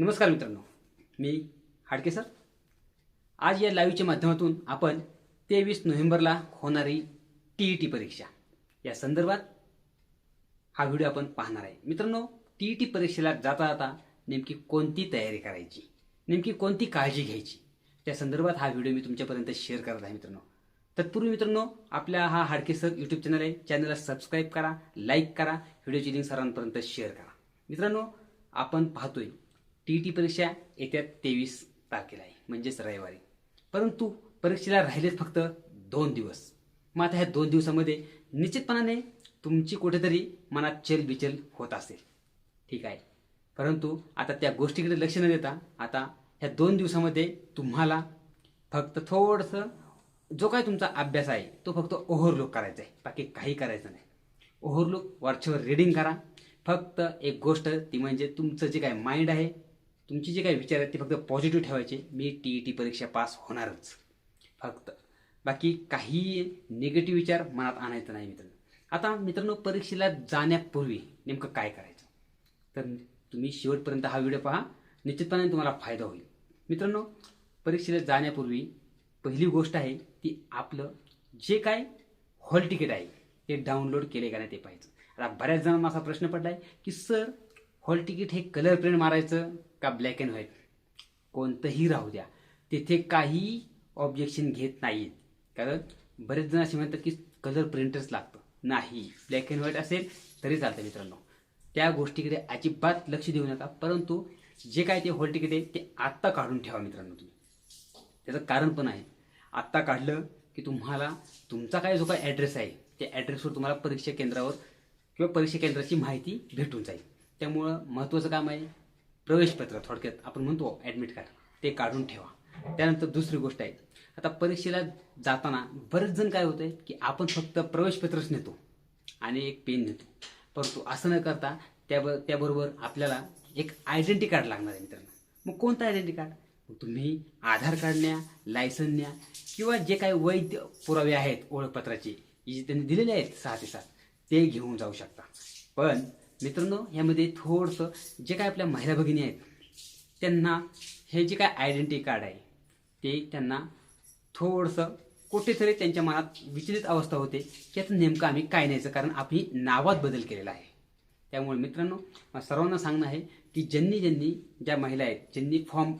नमस्कार मित्रांनो. मी हाडके सर आज या लाईव्हच्या माध्यमातून आपण तेवीस नोव्हेंबरला होणारी टी ई टी परीक्षा. या संदर्भात हा व्हिडिओ आपण पाहणार आहे. मित्रांनो टी ई टी परीक्षेला जाता जाता नेमकी कोणती तयारी करायची? नेमकी कोणती काळजी घ्यायची? त्या संदर्भात हा व्हिडिओ मी तुमच्यापर्यंत शेअर करत आहे मित्रांनो. तत्पूर्वी मित्रांनो आपल्या हा हाडके सर यूट्यूब चॅनल आहे चॅनलला सबस्क्राईब करा लाईक करा. व्हिडिओची लिंक सर्वांपर्यंत शेअर करा. मित्रांनो आपण पाहतोय टी टी परीक्षा येत्या तेवीस तारखेला आहे म्हणजेच रविवारी. परंतु परीक्षेला राहिलेत फक्त दोन दिवस. मग आता ह्या दोन दिवसामध्ये निश्चितपणाने तुमची कुठेतरी मनात चलबिचल होत असेल. ठीक आहे? परंतु आता त्या गोष्टीकडे लक्ष न देता आता ह्या दोन दिवसामध्ये तुम्हाला फक्त थोडंसं जो काय तुमचा अभ्यास आहे तो फक्त ओव्हरलुक करायचा आहे. बाकी काही करायचं नाही. ओव्हरलुक वरच्यावर रिडिंग करा. फक्त एक गोष्ट ती म्हणजे तुमचं जे काय माइंड आहे तुमची जे काही विचार आहेत ते फक्त पॉझिटिव्ह ठेवायचे. मी टी ई टी परीक्षा पास होणारच. फक्त. बाकी काही निगेटिव्ह विचार मनात आणायचं नाही मित्रांनो. आता मित्रांनो परीक्षेला जाण्यापूर्वी नेमकं काय करायचं? तर तुम्ही शेवटपर्यंत हा व्हिडिओ पहा. निश्चितपणे तुम्हाला फायदा होईल. मित्रांनो परीक्षेला जाण्यापूर्वी पहिली गोष्ट आहे ती आपलं जे काय हॉल तिकीट आहे ते डाउनलोड केले का नाही ते पाहायचं. आता बऱ्याच जणांना असा प्रश्न पडला आहे की सर हॉल तिकीट हे कलर प्रिंट मारायचं का ब्लॅक अँड व्हाईट कोणतंही राहू द्या. तिथे काही ऑब्जेक्शन घेत नाहीत. कारण बरेच जण असे म्हणतात की कलर प्रिंटच लागतं. नाही. ब्लॅक अँड व्हाईट असेल तरी चालतं मित्रांनो. त्या गोष्टीकडे अजिबात लक्ष देऊ नका. परंतु जे काय ते हॉल तिकीट आहे ते आत्ता काढून ठेवा मित्रांनो तुम्ही. त्याचं कारण पण आहे. आत्ता काढलं की तुम्हाला तुमचा काय जो काय ॲड्रेस आहे त्या ॲड्रेसवर तुम्हाला परीक्षा केंद्रावर किंवा परीक्षा केंद्राची माहिती भेटून जाईल. त्यामुळं महत्त्वाचं काम आहे प्रवेशपत्र थोडक्यात आपण म्हणतो ॲडमिट कार्ड ते काढून ठेवा. त्यानंतर दुसरी गोष्ट आहे. आता परीक्षेला जाताना बरेच जण काय होतं की आपण फक्त प्रवेशपत्रच नेतो आणि एक पेन नेतो. परंतु असं न करता त्या त्याबरोबर आपल्याला एक आयडेंटिटी कार्ड लागणार आहे मित्रांनो. मग कोणतं आयडेंटिटी कार्ड मग तुम्ही आधार कार्ड न्या लायसन न्या किंवा जे काही वैध पुरावे आहेत ओळखपत्राचे जे त्यांनी दिलेले आहेत सहा ते सात ते घेऊन जाऊ शकता. पण मित्रांनो ह्यामध्ये थोडंसं जे काय आपल्या महिला भगिनी आहेत त्यांना हे जे काय आयडेंटिटी कार्ड आहे ते त्यांना थोडंसं कुठेतरी त्यांच्या मनात विचलित अवस्था होते. की आता नेमकं आम्ही काय न्यायचं? कारण आम्ही नावात बदल केलेला आहे. त्यामुळे मित्रांनो सर्वांना सांगणं आहे की ज्यांनी ज्यांनी ज्या महिला आहेत ज्यांनी फॉर्म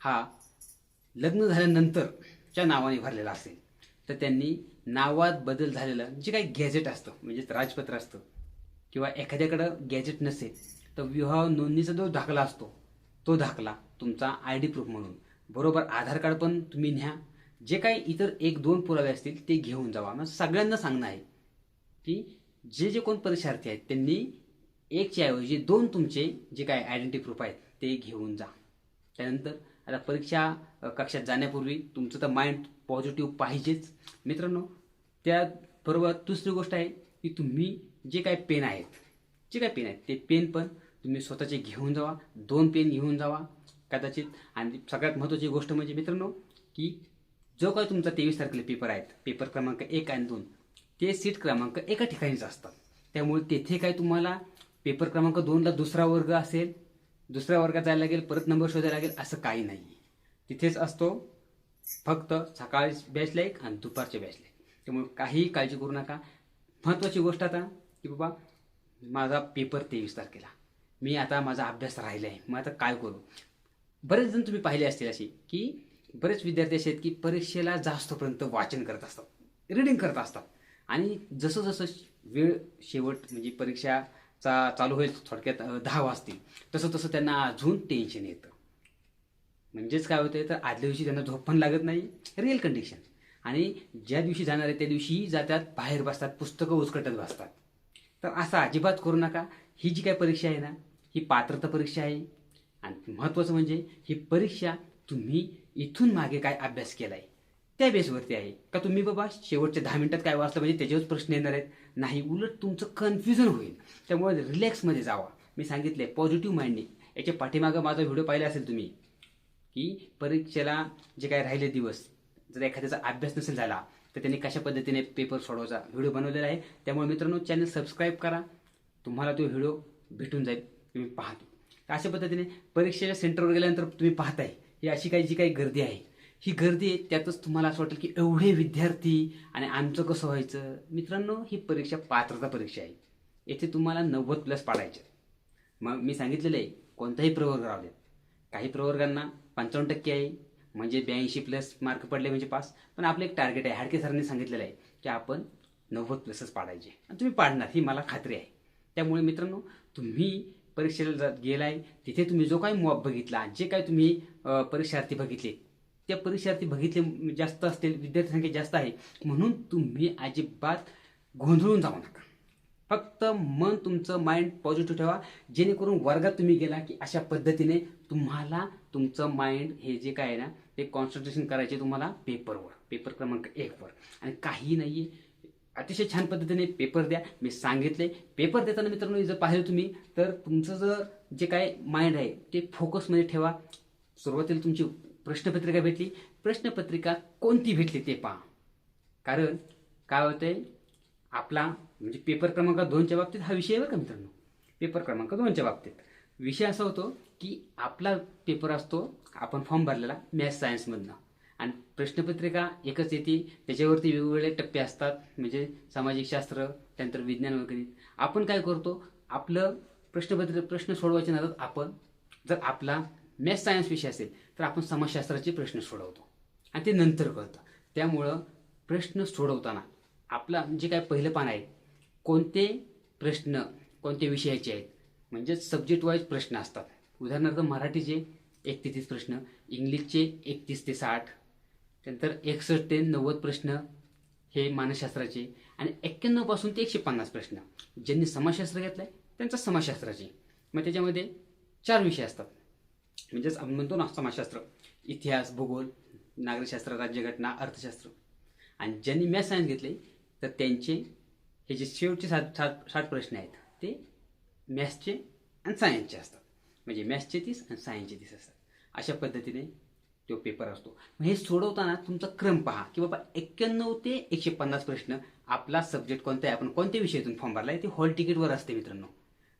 हा लग्न झाल्यानंतरच्या नावाने भरलेला असेल तर त्यांनी नावात बदल झालेलं जे काही गॅजेट असतं म्हणजेच राजपत्र असतं किंवा एखाद्याकडं गॅजेट नसेल तर विवाह नोंदणीचा जो दाखला असतो तो दाखला तुमचा आय डी प्रूफ म्हणून. बरोबर आधार कार्ड पण तुम्ही न्या. जे काही इतर एक दोन पुरावे असतील ते घेऊन जावा. मग सगळ्यांना सांगणं आहे की जे जे कोण परीक्षार्थी आहेत त्यांनी एकच्या ऐवजी दोन तुमचे जे काय आयडेंटिटी प्रूफ आहेत ते घेऊन जा. त्यानंतर आता परीक्षा कक्षात जाण्यापूर्वी तुमचं तर माइंड पॉझिटिव्ह पाहिजेच. मित्रांनो त्याबरोबर दुसरी गोष्ट आहे की तुम्ही जे काय पेन आहेत जे काय पेन आहेत ते पेन पण तुम्ही स्वतःचे घेऊन जावा दोन पेन घेऊन जावा कदाचित. आणि सगळ्यात महत्त्वाची गोष्ट म्हणजे मित्रांनो की जो काय तुमचा तेवीस तारखेला पेपर आहेत पेपर क्रमांक एक आणि दोन ते सीट क्रमांक एका ठिकाणीच असतात. त्यामुळे तेथे काय तुम्हाला पेपर क्रमांक दोनला दुसरा वर्ग असेल दुसऱ्या वर्गात जायला लागेल परत नंबर शोधायला लागेल असं काही नाही. तिथेच असतो फक्त सकाळी बॅचला एक आणि दुपारच्या बॅचला एक. त्यामुळे काहीही काळजी करू नका. महत्त्वाची गोष्ट आता की बाबा माझा पेपर तेवीस तारखेला. मी आता माझा अभ्यास राहिला आहे मग आता काय करू? बरेच जण तुम्ही पाहिले असतील असे की बरेच विद्यार्थी असे आहेत की परीक्षेला जास्तपर्यंत वाचन करत असतात. रिडिंग करत असतात. आणि जसं जसं वेळ शेवट म्हणजे परीक्षाचा चालू होईल थोडक्यात दहा वाजतील तसं तसं त्यांना अजून टेन्शन येतं. म्हणजेच काय होतंय तर आदल्या दिवशी त्यांना झोप पण लागत नाही. रिअल कंडिशन आणि ज्या दिवशी जाणार आहे त्या दिवशी जातात बाहेर बसतात पुस्तकं उचकटत बसतात. तर असं अजिबात करू नका. ही जी काय परीक्षा आहे ना ही पात्रता परीक्षा आहे. आणि महत्त्वाचं म्हणजे ही परीक्षा तुम्ही इथून मागे काय अभ्यास केला आहे त्या बेसवरती आहे. का तुम्ही बाबा शेवटच्या दहा मिनिटात काय वाचलं म्हणजे त्याच्यावरच प्रश्न येणार आहेत? नाही उलट तुमचं कन्फ्युजन होईल. त्यामुळे रिलॅक्समध्ये जावा. मी सांगितले पॉझिटिव्ह माइंडने याच्या पाठीमागं माझा व्हिडिओ पाहिला असेल तुम्ही की परीक्षेला जे काय राहिले दिवस जर एखाद्याचा अभ्यास नसेल झाला तर त्यांनी कशा पद्धतीने पेपर सोडवायचा व्हिडिओ बनवलेला आहे. त्यामुळे मित्रांनो चॅनल सबस्क्राईब करा. तुम्हाला तो व्हिडिओ भेटून जाईल. तुम्ही पाहतो. तर अशा पद्धतीने परीक्षेच्या सेंटरवर गेल्यानंतर तुम्ही पाहताय. ही अशी काही जी काही गर्दी आहे. ही गर्दी आहे त्यातच तुम्हाला असं वाटेल की एवढे विद्यार्थी आणि आमचं कसं व्हायचं? मित्रांनो ही परीक्षा पात्रता परीक्षा आहे. येथे तुम्हाला नव्वद प्लस पाडायचे मग मी सांगितलेलं आहे कोणताही प्रवर्ग राहू देत. काही प्रवर्गांना पंचावन्न टक्के आहे म्हणजे ब्याऐंशी प्लस मार्क पडले म्हणजे पास पण आपलं एक टार्गेट आहे हाडके सरांनी सांगितलेलं आहे की आपण नव्वद प्लसच पाडायचे. आणि तुम्ही पाडणार ही मला खात्री आहे. त्यामुळे मित्रांनो तुम्ही परीक्षेला जात गेलाय तिथे तुम्ही जो काही मॉब बघितला जे काही तुम्ही परीक्षार्थी बघितले त्या परीक्षार्थी बघितले जास्त असतील विद्यार्थी संख्या जास्त आहे म्हणून तुम्ही अजिबात गोंधळून जाऊ नका. फक्त मन तुमचं माइंड पॉझिटिव्ह ठेवा. जेणेकरून वर्गात तुम्ही गेला की अशा पद्धतीने तुम्हाला तुमचं माइंड हे जे काय आहे ना ते कॉन्सन्ट्रेशन करायचे तुम्हाला पेपरवर पेपर क्रमांक एकवर आणि काही नाही आहे अतिशय छान पद्धतीने पेपर द्या. मी सांगितले पेपर देताना मित्रांनो जर पाहिलं तुम्ही तर तुमचं जर जे काय माइंड आहे ते फोकसमध्ये ठेवा. सुरुवातीला तुमची प्रश्नपत्रिका भेटली. प्रश्नपत्रिका कोणती भेटली ते पहा. कारण काय होतंय? आपला म्हणजे पेपर क्रमांक दोनच्या बाबतीत हा विषय बरं का मित्रांनो? पेपर क्रमांक दोनच्या बाबतीत. विषय असा होतो की आपला पेपर असतो आपण फॉर्म भरलेला मॅथ्स सायन्समधनं आणि प्रश्नपत्रिका एकच येते त्याच्यावरती वेगवेगळे टप्पे असतात म्हणजे सामाजिक शास्त्र त्यानंतर विज्ञान वगैरे. आपण काय करतो आपलं प्रश्नपत्र प्रश्न सोडवायच्या नादात आपण जर आपला मॅथ्स सायन्स विषय असेल तर आपण समाजशास्त्राचे प्रश्न सोडवतो. आणि ते नंतर कळतं. त्यामुळं प्रश्न सोडवताना आपला जे काय पहिलं पान आहे कोणते प्रश्न कोणत्या विषयाचे आहेत? म्हणजे सब्जेक्ट वाईज प्रश्न असतात. उदाहरणार्थ मराठीचे एक ते तीस प्रश्न इंग्लिशचे एकतीस ते साठ त्यानंतर एकसष्ट ते नव्वद प्रश्न हे मानसशास्त्राचे आणि एक्क्याण्णवपासून ते एकशे पन्नास प्रश्न. ज्यांनी समाजशास्त्र घेतलाय त्यांचा समाजशास्त्राचे. मग त्याच्यामध्ये चार विषय असतात. म्हणजेच आपण म्हणतो ना समाजशास्त्र इतिहास भूगोल नागरिकशास्त्र राज्यघटना अर्थशास्त्र. आणि ज्यांनी मॅथ सायन्स घेतले तर त्यांचे हे जे शेवटचे सात सात साठ प्रश्न आहेत ते मॅथ्सचे आणि सायन्सचे असतात. म्हणजे मॅथ्सचे तीस आणि सायन्सचे तीस असतात. अशा पद्धतीने तो पेपर असतो. मग हे सोडवताना तुमचा क्रम पहा की बाबा एक्क्याण्णव ते एकशे पन्नास प्रश्न आपला सब्जेक्ट कोणता आहे? आपण कोणत्या विषयातून फॉर्म भरला आहे? ते हॉल तिकीटवर असते मित्रांनो.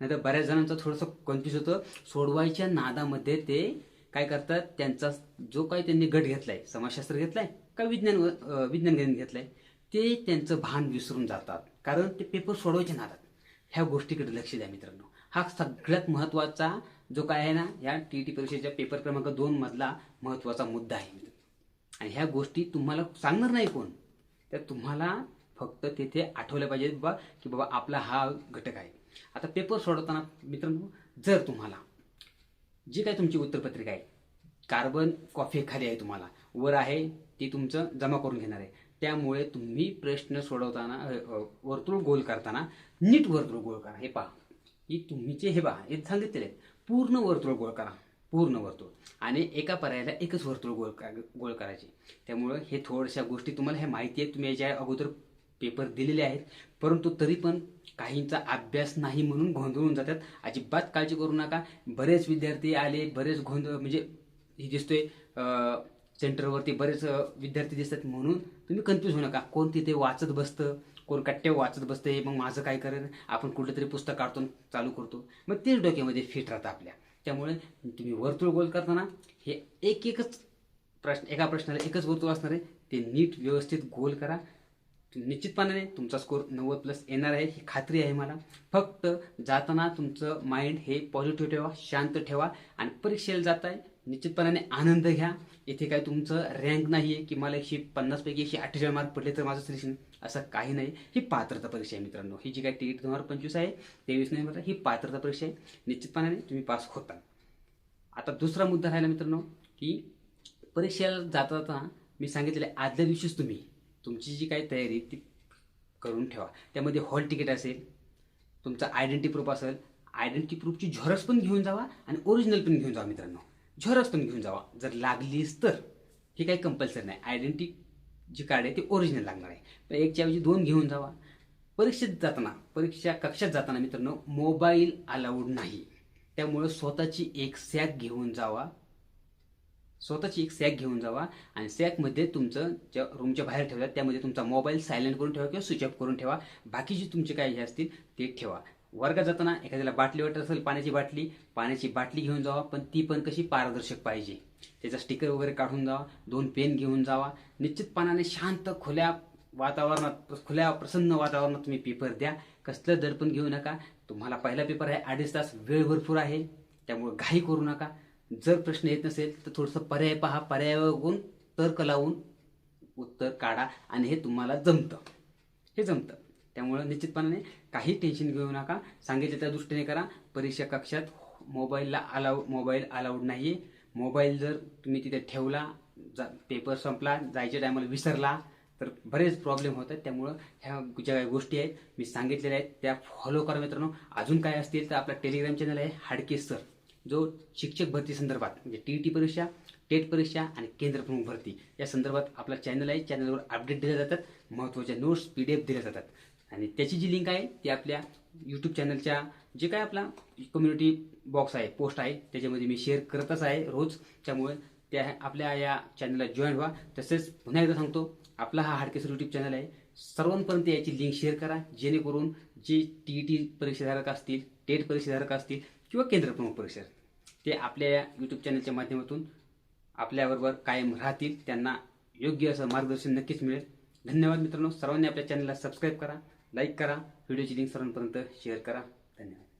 नाहीतर बऱ्याच जणांचं थोडंसं कन्फ्यूज होतं. सोडवायच्या नादामध्ये ते काय करतात? त्यांचा जो काही त्यांनी गट घेतला आहे समाजशास्त्र घेतला आहे का विज्ञान अं, विज्ञान गणित आहे ते त्यांचं भान विसरून जातात. कारण ते पेपर सोडवायचे नादात. ह्या गोष्टीकडे लक्ष द्या मित्रांनो. हा सगळ्यात महत्त्वाचा जो काय आहे ना या टी टी परीक्षेच्या पेपर क्रमांक दोन मधला महत्त्वाचा मुद्दा आहे आणि ह्या गोष्टी तुम्हाला सांगणार नाही कोण. तर तुम्हाला फक्त तिथे आठवल्या पाहिजे बाबा की बाबा आपला हा घटक आहे. आता पेपर सोडवताना मित्रांनो जर तुम्हाला जी काय तुमची उत्तरपत्रिका आहे कार्बन कॉफी खाली आहे तुम्हाला वर आहे ती तुमचं जमा करून घेणार आहे. त्यामुळे तुम्ही प्रश्न सोडवताना वर्तुळ गोल करताना नीट वर्तुळ गोल करा. हे पहा. ही तुम्हीचे हे पहा हे सांगितलेले पूर्ण वर्तुळ गोळ करा. पूर्ण वर्तुळ. आणि एका पर्यायाला एकच वर्तुळ गोल का- गोल करायचे. त्यामुळं हे थोड्याशा गोष्टी तुम्हाला हे माहिती आहे तुम्ही याच्या अगोदर पेपर दिलेले आहेत. परंतु तरी पण काहींचा अभ्यास नाही म्हणून गोंधळून जातात. अजिबात काळजी करू नका. बरेच विद्यार्थी आले बरेच गोंधळ म्हणजे हे दिसतोय सेंटरवरती बरेच विद्यार्थी दिसतात म्हणून तुम्ही कन्फ्यूज होऊ नका. कोण तिथे वाचत बसतं कोण कट्ट्यावर वाचत बसतं हे मग माझं काय करेल? आपण कुठलं तरी पुस्तक काढतो चालू करतो. मग तेच डोक्यामध्ये फिट राहतं आपल्या. त्यामुळे तुम्ही वर्तुळ गोल करताना हे एक एकच प्रश्न एका प्रश्नाला एकच वर्तुळ असणार आहे. ते नीट व्यवस्थित गोल करा. निश्चितपणाने तुमचा स्कोर नव्वद प्लस येणार आहे ही खात्री आहे मला. फक्त जाताना तुमचं माइंड हे पॉझिटिव्ह ठेवा शांत ठेवा आणि परीक्षेला जात आहे निश्चितपणाने आनंद घ्या. इथे काय तुमचं रँक नाही आहे की मला एकशे पन्नासपैकी एकशे अठ्ठेचाळीस मार्क पडले तर माझं सिलेक्शन असं काही नाही. ही पात्रता परीक्षा आहे मित्रांनो. ही जी काय तिकीट दोन हजार पंचवीस आहे तेवीस नोव्हेंबर ही पात्रता परीक्षा आहे. निश्चितपणाने तुम्ही पास होता. आता दुसरा मुद्दा राहिला मित्रांनो की परीक्षेला जाता जाता मी सांगितलेलं आहे आदल्या दिवशीच तुम्ही तुमची जी काही तयारी ती करून ठेवा. त्यामध्ये हॉल तिकीट असेल तुमचा आयडेंटिटी प्रूफ असेल आयडेंटिटी प्रूफची झेरॉक्स पण घेऊन जावा आणि ओरिजिनल पण घेऊन जावा मित्रांनो. झेरॉक्स पण घेऊन जावा. जर लागलीच तर. हे काही कंपल्सरी नाही. आयडेंटिटी जी कार्ड आहे ते ओरिजिनल लागणार आहे. तर एकच्या ऐवजी दोन घेऊन जावा. परीक्षेत जाताना परीक्षा कक्षात जाताना मित्रांनो मोबाईल अलाउड नाही. त्यामुळं स्वतःची एक सॅक घेऊन जावा. स्वतःची एक सॅक घेऊन जावा. आणि सॅकमध्ये तुमचं ज्या रूमच्या बाहेर ठेवल्या त्यामध्ये तुमचा मोबाईल सायलेंट करून ठेवा किंवा स्विच ऑफ करून ठेवा. बाकीचे तुमचे काय हे असतील ते ठेवा. वर्गात जाताना एखाद्याला बाटली वाटत असेल पाण्याची बाटली पाण्याची बाटली घेऊन जावा पण ती पण कशी पारदर्शक पाहिजे? त्याचा स्टिकर वगैरे काढून जावा दोन पेन घेऊन जावा. निश्चितपणाने शांत खुल्या वातावरणात खुल्या प्रसन्न वातावरणात तुम्ही पेपर द्या. कसलं दडपण घेऊ नका. तुम्हाला पहिला पेपर आहे अडीच तास वेळ भरपूर आहे. त्यामुळे घाई करू नका. जर प्रश्न येत नसेल तर थोडंसं पर्याय पहा. पर्याय बघून तर्क लावून उत्तर काढा आणि हे तुम्हाला जमतं. हे जमतं. त्यामुळं निश्चितपणाने काही टेन्शन घेऊ नका. सांगितलं त्या दृष्टीने करा. परीक्षा कक्षात मोबाईलला अलाव मोबाईल अलाउड नाही आहे मोबाईल जर तुम्ही तिथे ठेवला जा पेपर संपला जायच्या टायमाला विसरला तर बरेच प्रॉब्लेम होतात. त्यामुळं ह्या ज्या काही गोष्टी आहेत मी सांगितलेल्या आहेत त्या फॉलो करा मित्रांनो. अजून काय असतील तर आपला टेलिग्राम चॅनल आहे हाडके सर जो शिक्षक भरती संदर्भात म्हणजे टी टी परीक्षा टेट परीक्षा आणि केंद्रप्रमुख भरती. या संदर्भात आपला चॅनल आहे. चॅनलवर अपडेट दिल्या जातात. महत्त्वाच्या नोट्स पी डी एफ दिल्या जातात. आणि त्याची जी लिंक आहे ती आपल्या यूट्यूब चॅनलच्या जे काय आपला कम्युनिटी बॉक्स आहे पोस्ट आहे त्याच्यामध्ये मी शेअर करतच आहे रोज. त्यामुळे त्या आपल्या या चॅनलला जॉईन व्हा. तसेच पुन्हा एकदा सांगतो आपला हा हाडकेसर यूट्यूब चॅनल आहे. सर्वांपर्यंत याची लिंक शेअर करा. जेणेकरून जे टी ई टी परीक्षाधारक असतील टेट परीक्षाधारक असतील किंवा केंद्रप्रमुख परीक्षा ते आपल्या या यूट्यूब चॅनलच्या माध्यमातून आपल्याबरोबर कायम राहतील. त्यांना योग्य असं मार्गदर्शन नक्कीच मिळेल. धन्यवाद मित्रांनो. सर्वांनी आपल्या चॅनलला सबस्क्राईब करा. लाईक करा. व्हिडिओची लिंक सर्वांपर्यंत शेअर करा. धन्यवाद.